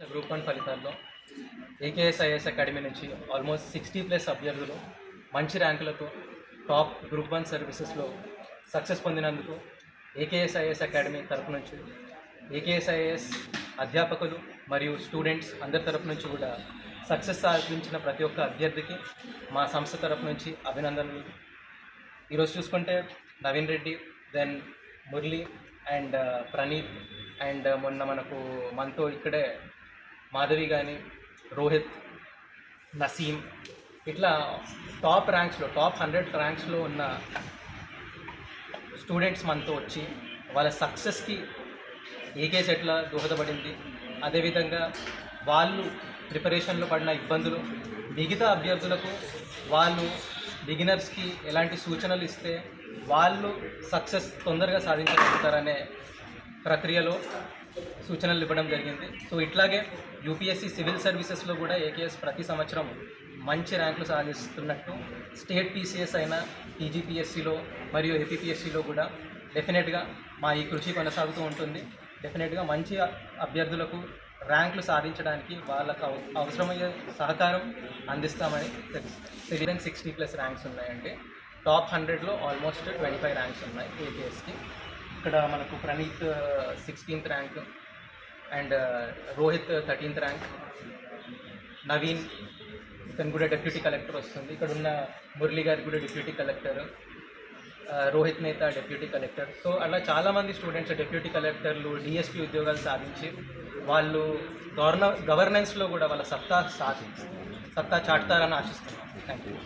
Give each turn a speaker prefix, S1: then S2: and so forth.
S1: Group one ఫలితాల్లో AKSIS academy నుంచి almost sixty plus అభ్యర్థులు మంచి ర్యాంకులతో టాప్ గ్రూప్ వన్ సర్వీసెస్లో సక్సెస్ పొందినందుకు ఏకేఎస్ఐఎస్ అకాడమీ తరపు నుంచి ఏకేఎస్ఐఎస్ అధ్యాపకులు మరియు స్టూడెంట్స్ అందరి తరపు నుంచి కూడా సక్సెస్ సాధించిన ప్రతి ఒక్క అభ్యర్థికి మా సంస్థ తరపు నుంచి అభినందనలు. ఈరోజు చూసుకుంటే Naveen Reddy then Murali and Praneeth and మొన్న మనకు మనతో ఇక్కడే మాధవి కానీ రోహిత్ నసీం ఇట్లా టాప్ ర్యాంక్స్లో టాప్ హండ్రెడ్ ర్యాంక్స్లో ఉన్న స్టూడెంట్స్ మనతో వచ్చి వాళ్ళ సక్సెస్కి ఏకేస్ ఎట్లా దోహదపడింది. అదేవిధంగా వాళ్ళు ప్రిపరేషన్లో పడిన ఇబ్బందులు మిగతా అభ్యర్థులకు వాళ్ళు బిగినర్స్కి ఎలాంటి సూచనలు ఇస్తే వాళ్ళు సక్సెస్ తొందరగా సాధించగలుగుతారనే ప్రక్రియలో సూచనలు ఇవ్వడం జరిగింది. సో ఇట్లాగే యూపీఎస్సీ సివిల్ సర్వీసెస్లో కూడా ఏకేఎస్ ప్రతి సంవత్సరం మంచి ర్యాంకులు సాధిస్తున్నట్టు స్టేట్ పీసీఎస్ అయిన టీజీపీఎస్సీలో మరియు ఏపీపీఎస్సీలో కూడా డెఫినెట్గా మా ఈ కృషి కొనసాగుతూ ఉంటుంది. డెఫినెట్గా మంచి అభ్యర్థులకు ర్యాంకులు సాధించడానికి వాళ్ళకు అవసరమయ్యే సహకారం అందిస్తామని తెలియని సిక్స్టీ ప్లస్ ర్యాంక్స్ ఉన్నాయండి. టాప్ హండ్రెడ్లో ఆల్మోస్ట్ ట్వంటీ ఫైవ్ ర్యాంక్స్ ఉన్నాయి ఏపీఎస్కి ఇక్కడ మనకు Praneeth sixteenth rank and Rohit uh, thirteenth rank Naveen ఇతను కూడా డెప్యూటీ కలెక్టర్ వస్తుంది. ఇక్కడ ఉన్న మురళి గారి కూడా డిప్యూటీ కలెక్టర్ uh, రోహిత్ నేత డెప్యూటీ కలెక్టర్ సో అలా చాలామంది స్టూడెంట్స్ డెప్యూటీ కలెక్టర్లు డిఎస్పీ ఉద్యోగాలు సాధించి వాళ్ళు గవర్న గవర్నెన్స్లో కూడా వాళ్ళ సత్తా సాధి సత్తా చాటుతారని ఆశిస్తున్నాం. Thank you